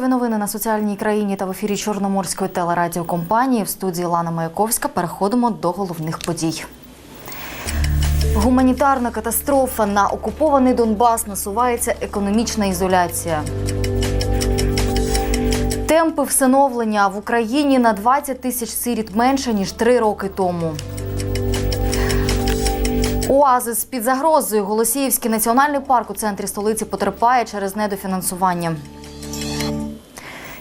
Знакові новини на соціальній країні та в ефірі Чорноморської телерадіокомпанії в студії Лана Маяковська переходимо до головних подій. Гуманітарна катастрофа на окупований Донбас насувається економічна ізоляція. Темпи всиновлення в Україні на 20 тисяч сиріт менше ніж три роки тому. Оазис під загрозою. Голосіївський національний парк у центрі столиці потерпає через недофінансування.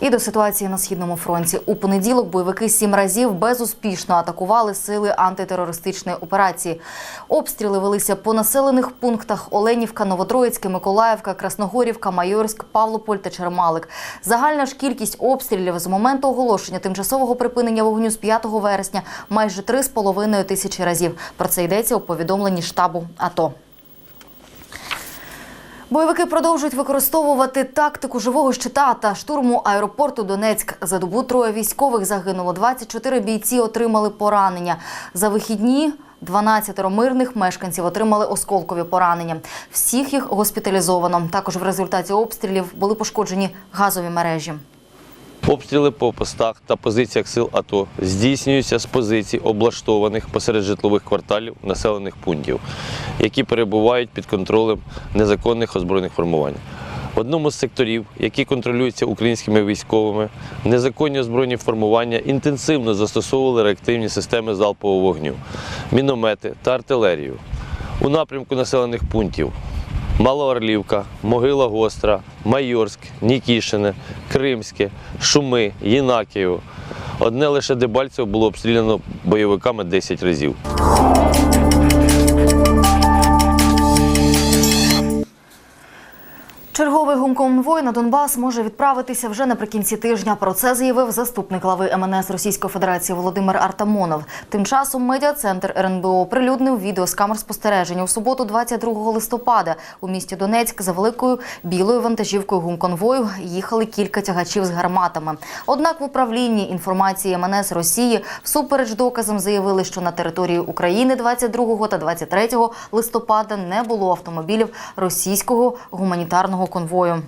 І до ситуації на східному фронті у понеділок бойовики сім разів безуспішно атакували сили антитерористичної операції. Обстріли велися по населених пунктах Оленівка, Новотроїцьке, Миколаївка, Красногорівка, Майорськ, Павлополь та Чермалик. Загальна ж кількість обстрілів з моменту оголошення тимчасового припинення вогню з 5 вересня майже 3,5 тисячі разів. Про це йдеться у повідомленні штабу АТО. Бойовики продовжують використовувати тактику живого щита та штурму аеропорту Донецьк. За добу троє військових загинуло. 24 бійці отримали поранення. За вихідні 12 мирних мешканців отримали осколкові поранення. Всіх їх госпіталізовано. Також в результаті обстрілів були пошкоджені газові мережі. Обстріли по постах та позиціях сил АТО здійснюються з позицій, облаштованих посеред житлових кварталів населених пунктів, які перебувають під контролем незаконних озброєних формувань. В одному з секторів, які контролюються українськими військовими, незаконні озброєні формування інтенсивно застосовували реактивні системи залпового вогню, міномети та артилерію. У напрямку населених пунктів Малоорлівка, Могила Гостра, Майорськ, Нікішине, Кримське, Шуми, Єнакіїв. Одне лише Дебальцево було обстріляно бойовиками 10 разів. Черговий гумконвой на Донбас може відправитися вже наприкінці тижня. Про це заявив заступник глави МНС Російської Федерації Володимир Артамонов. Тим часом медіа-центр РНБО прилюднив відео з камер спостереження у суботу, 22 листопада. У місті Донецьк за великою білою вантажівкою гумконвою їхали кілька тягачів з гарматами. Однак в управлінні інформації МНС Росії всупереч доказам заявили, що на території України 22 та 23 листопада не було автомобілів російського гуманітарного конвою.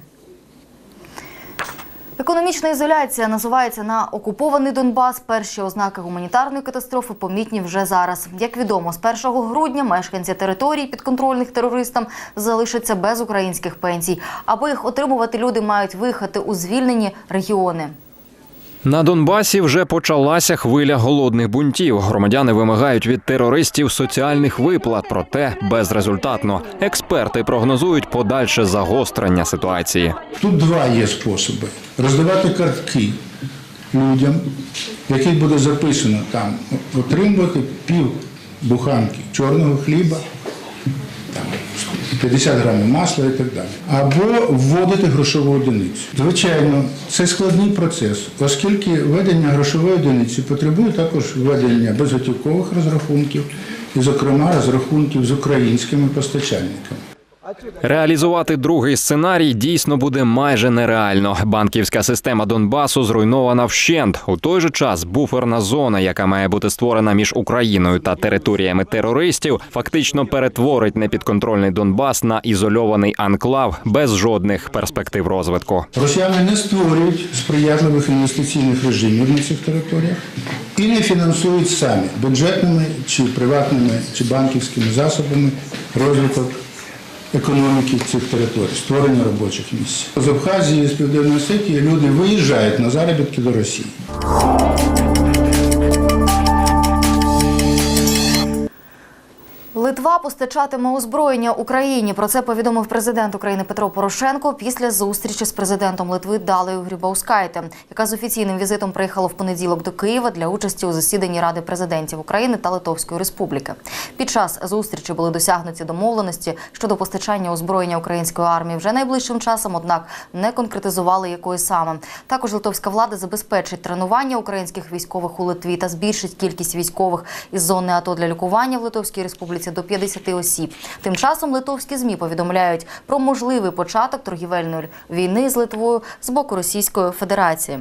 Економічна ізоляція називається на окупований Донбас. Перші ознаки гуманітарної катастрофи помітні вже зараз. Як відомо, з 1 грудня мешканці територій, підконтрольних терористам, залишаться без українських пенсій. Аби їх отримувати, люди мають виїхати у звільнені регіони. На Донбасі вже почалася хвиля голодних бунтів. Громадяни вимагають від терористів соціальних виплат, проте безрезультатно. Експерти прогнозують подальше загострення ситуації. Тут два є способи: роздавати картки людям, яких буде записано там отримувати пів буханки чорного хліба, там 50 грамів масла і так далі. Або вводити грошову одиницю. Звичайно, це складний процес, оскільки введення грошової одиниці потребує також введення безготівкових розрахунків, і, зокрема, розрахунків з українськими постачальниками. Реалізувати другий сценарій дійсно буде майже нереально. Банківська система Донбасу зруйнована вщент. У той же час буферна зона, яка має бути створена між Україною та територіями терористів, фактично перетворить непідконтрольний Донбас на ізольований анклав без жодних перспектив розвитку. Росіяни не створюють сприятливих інвестиційних режимів на цих територіях і не фінансують самі бюджетними чи приватними чи банківськими засобами розвиток економіки цих територій, створення робочих місць. З Абхазії, з Південної Осетії люди виїжджають на заробітки до Росії. Литва постачатиме озброєння Україні. Про це повідомив президент України Петро Порошенко після зустрічі з президентом Литви Далею Грібаускайте, яка з офіційним візитом приїхала в понеділок до Києва для участі у засіданні Ради президентів України та Литовської Республіки. Під час зустрічі були досягнуті домовленості щодо постачання озброєння української армії вже найближчим часом, однак не конкретизували якої саме. Також литовська влада забезпечить тренування українських військових у Литві та збільшить кількість військових із зони АТО для лікування в Литовській Республіці до 50 осіб. Тим часом литовські змі повідомляють про можливий початок торгівельної війни з Литвою з боку Російської Федерації.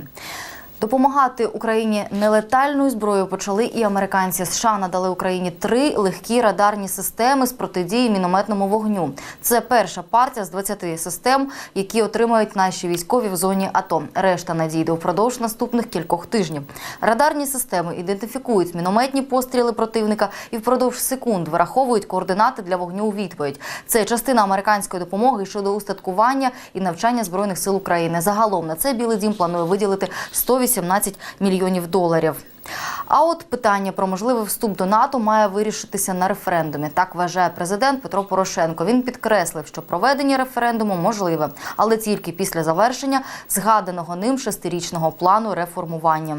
Допомагати Україні нелетальною зброєю почали і американці. США надали Україні три легкі радарні системи з протидії мінометному вогню. Це перша партія з 20 систем, які отримають наші військові в зоні АТО. Решта надійде впродовж наступних кількох тижнів. Радарні системи ідентифікують мінометні постріли противника і впродовж секунд вираховують координати для вогню у відповідь. Це частина американської допомоги щодо устаткування і навчання збройних сил України. Загалом на це Білий Дім планує виділити 118 мільйонів доларів. А от питання про можливий вступ до НАТО має вирішитися на референдумі. Так вважає президент Петро Порошенко. Він підкреслив, що проведення референдуму можливе, але тільки після завершення згаданого ним шестирічного плану реформування.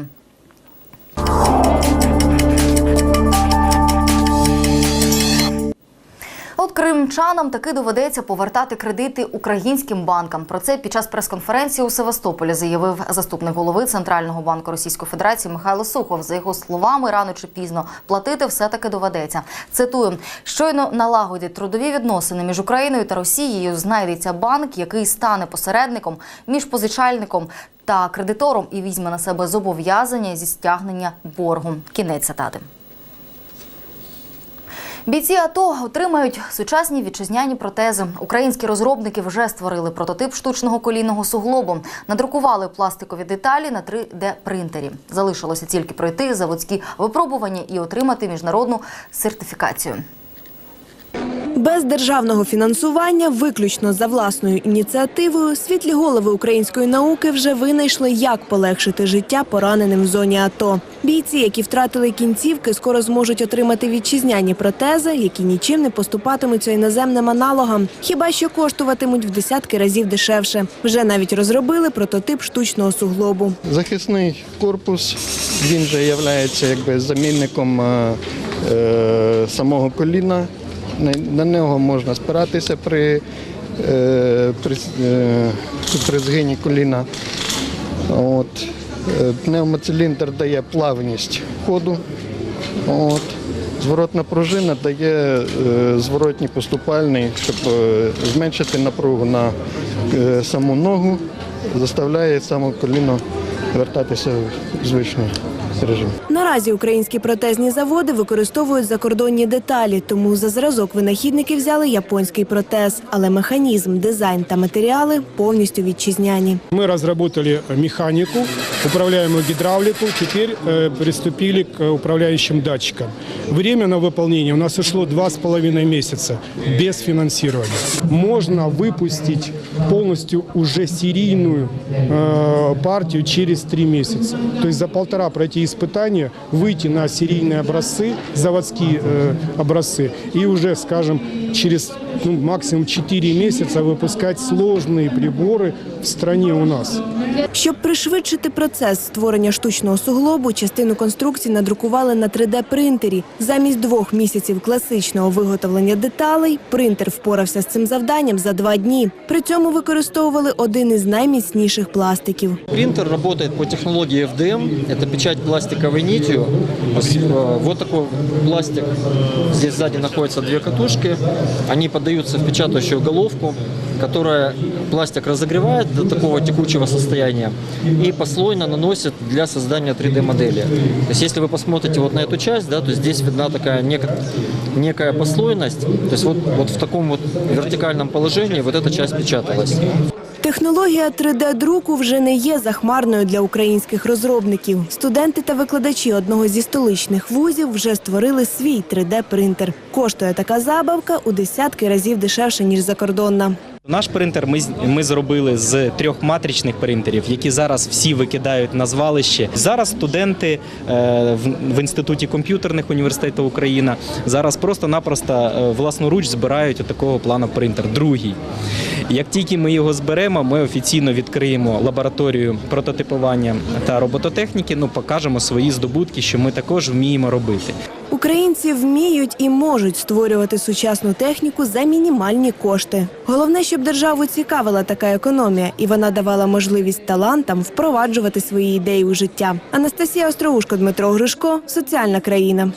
От кримчанам таки доведеться повертати кредити українським банкам. Про це під час прес-конференції у Севастополі заявив заступник голови Центрального банку Російської Федерації Михайло Сухов. За його словами, рано чи пізно платити все таки доведеться. Цитую: щойно налагодять трудові відносини між Україною та Росією. Знайдеться банк, який стане посередником між позичальником та кредитором і візьме на себе зобов'язання зі стягнення боргу. Кінець цитати. Бійці АТО отримають сучасні вітчизняні протези. Українські розробники вже створили прототип штучного колінного суглобу, надрукували пластикові деталі на 3D-принтері. Залишилося тільки пройти заводські випробування і отримати міжнародну сертифікацію. Без державного фінансування, виключно за власною ініціативою, світлі голови української науки вже винайшли, як полегшити життя пораненим в зоні АТО. Бійці, які втратили кінцівки, скоро зможуть отримати вітчизняні протези, які нічим не поступатимуться іноземним аналогам, хіба що коштуватимуть в десятки разів дешевше. Вже навіть розробили прототип штучного суглобу. Захисний корпус, він же є якби замінником е, е, самого коліна. На, нього можна спиратися при, е, при, е, при згині коліна. От. Е, Пневмоциліндр дає плавність ходу. От. Зворотна пружина дає зворотній поступальний, щоб зменшити напругу на саму ногу, заставляє саме коліно вертатися в звичний режим. Наразі українські протезні заводи використовують закордонні деталі, тому за зразок винахідники взяли японський протез, але механізм, дизайн та матеріали повністю вітчизняні. Мы разработали механику, управляемую гидравлику, теперь э, приступили к управляющим датчикам. Время на выполнение у нас ушло два с половиной месяца без финансирования. Можно выпустить полностью уже серийную э, партию через три месяца. То есть за полтора пройти испытания, выйти на серийные образцы, заводские э, образцы, и уже, скажем, через ну, максимум 4 месяца выпускать сложные приборы в стране у нас. Щоб пришвидшити процес створення штучного суглобу, частину конструкції надрукували на 3D-принтері. Замість двох місяців класичного виготовлення деталей принтер впорався з цим завданням за два дні. При цьому використовували один із найміцніших пластиків. Принтер работает по технологии FDM. Это печать пластиковой нитью. Э, Вот такой пластик. Здесь сзади находятся две катушки. Они поддаются в печатающую головку, которая пластик разогревает до такого текучего состояния и послойно наносит для создания 3D-модели. То есть если вы посмотрите вот на эту часть, да, то здесь видна такая нека- некая послойность. То есть вот, вот в таком вот вертикальном положении вот эта часть печаталась. Технологія 3D-друку вже не є захмарною для українських розробників. Студенти та викладачі одного зі столичних вузів вже створили свій 3D-принтер. Коштує така забавка у десятки разів дешевше, ніж закордонна. Наш принтер ми, ми зробили з трьох матричних принтерів, які зараз всі викидають на звалище. Зараз студенти е, в, в інституті комп'ютерних університету Україна зараз просто-напросто е, власноруч збирають отакого плану принтер. Другий. Як тільки ми його зберемо, ми офіційно відкриємо лабораторію прототипування та робототехніки. Ну покажемо свої здобутки, що ми також вміємо робити. Українці вміють і можуть створювати сучасну техніку за мінімальні кошти. Головне, щоб державу цікавила така економія, і вона давала можливість талантам впроваджувати свої ідеї у життя. Анастасія Остроушко, Дмитро Гришко, соціальна країна.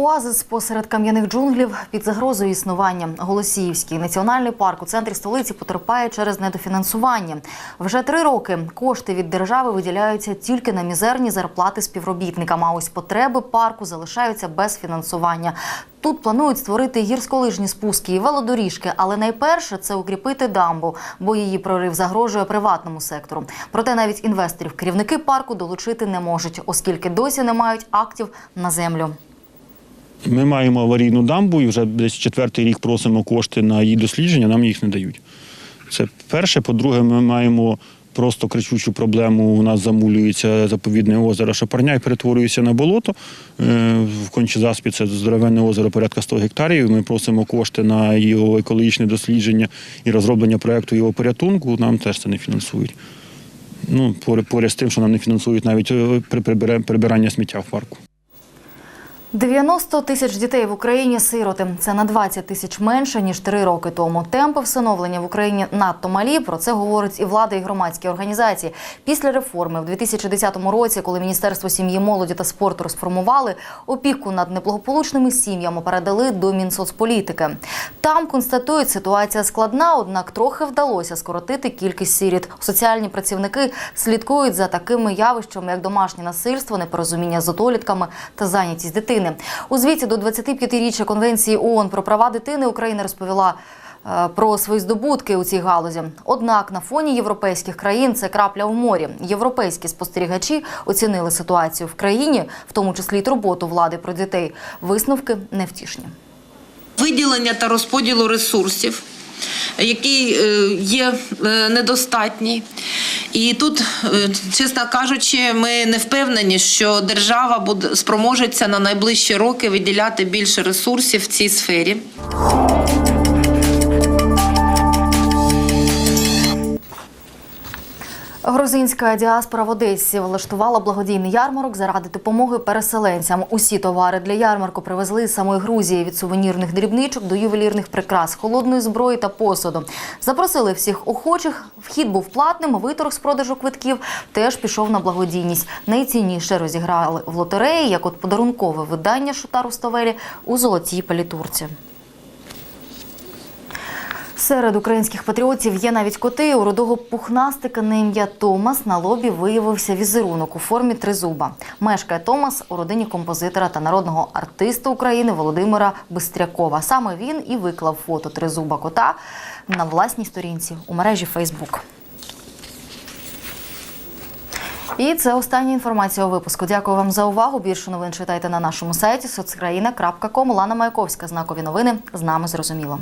Оазис посеред кам'яних джунглів під загрозою існування. Голосіївський національний парк у центрі столиці потерпає через недофінансування. Вже три роки кошти від держави виділяються тільки на мізерні зарплати співробітникам. А ось потреби парку залишаються без фінансування. Тут планують створити гірськолижні спуски і велодоріжки, але найперше це укріпити дамбу, бо її прорив загрожує приватному сектору. Проте навіть інвесторів керівники парку долучити не можуть, оскільки досі не мають актів на землю. Ми маємо аварійну дамбу і вже десь четвертий рік просимо кошти на її дослідження, нам їх не дають. Це перше. По-друге, ми маємо просто кричущу проблему. У нас замулюється заповідне озеро Шапарня і перетворюється на болото. Е, В Кончезаспі це здоровенне озеро порядка 100 гектарів. Ми просимо кошти на його екологічне дослідження і розроблення проєкту його порятунку. Нам теж це не фінансують. Ну, поряд з тим, що нам не фінансують навіть е, при прибира- прибирання сміття в парку. 90 тисяч дітей в Україні сироти. Це на 20 тисяч менше ніж три роки тому. Темпи всиновлення в Україні надто малі. Про це говорить і влада, і громадські організації. Після реформи в 2010 році, коли Міністерство сім'ї, молоді та спорту розформували, опіку над неблагополучними сім'ями передали до Мінсоцполітики. Там констатують, ситуація складна, однак трохи вдалося скоротити кількість сиріт. Соціальні працівники слідкують за такими явищами, як домашнє насильство, непорозуміння з одолітками та зайнятість дитини. У звіті до 25-річчя Конвенції ООН про права дитини Україна розповіла. е, Про свої здобутки у цій галузі. Однак на фоні європейських країн це крапля в морі. Європейські спостерігачі оцінили ситуацію в країні, в тому числі й турботу влади про дітей. Висновки невтішні. виділення та розподілу ресурсів, який е, є е, недостатній. І тут, е, чесно кажучи, ми не впевнені, що держава буде спроможеться на найближчі роки виділяти більше ресурсів в цій сфері. Грузинська діаспора в Одесі влаштувала благодійний ярмарок заради допомоги переселенцям. Усі товари для ярмарку привезли з самої Грузії від сувенірних дрібничок до ювелірних прикрас, холодної зброї та посуду. Запросили всіх охочих. Вхід був платним. Виторг з продажу квитків теж пішов на благодійність. Найцінніше розіграли в лотереї, як от подарункове видання Шута Руставелі у золотій палітурці. Серед українських патріотів є навіть коти. У рудого пухнастика на ім'я Томас на лобі виявився візерунок у формі тризуба. Мешкає Томас у родині композитора та народного артиста України Володимира Бистрякова. Саме він і виклав фото тризуба кота на власній сторінці у мережі Фейсбук. І це остання інформація у випуску. Дякую вам за увагу. Більше новин читайте на нашому сайті соцкраїна.ком. Лана Маяковська. Знакові новини з нами зрозуміло.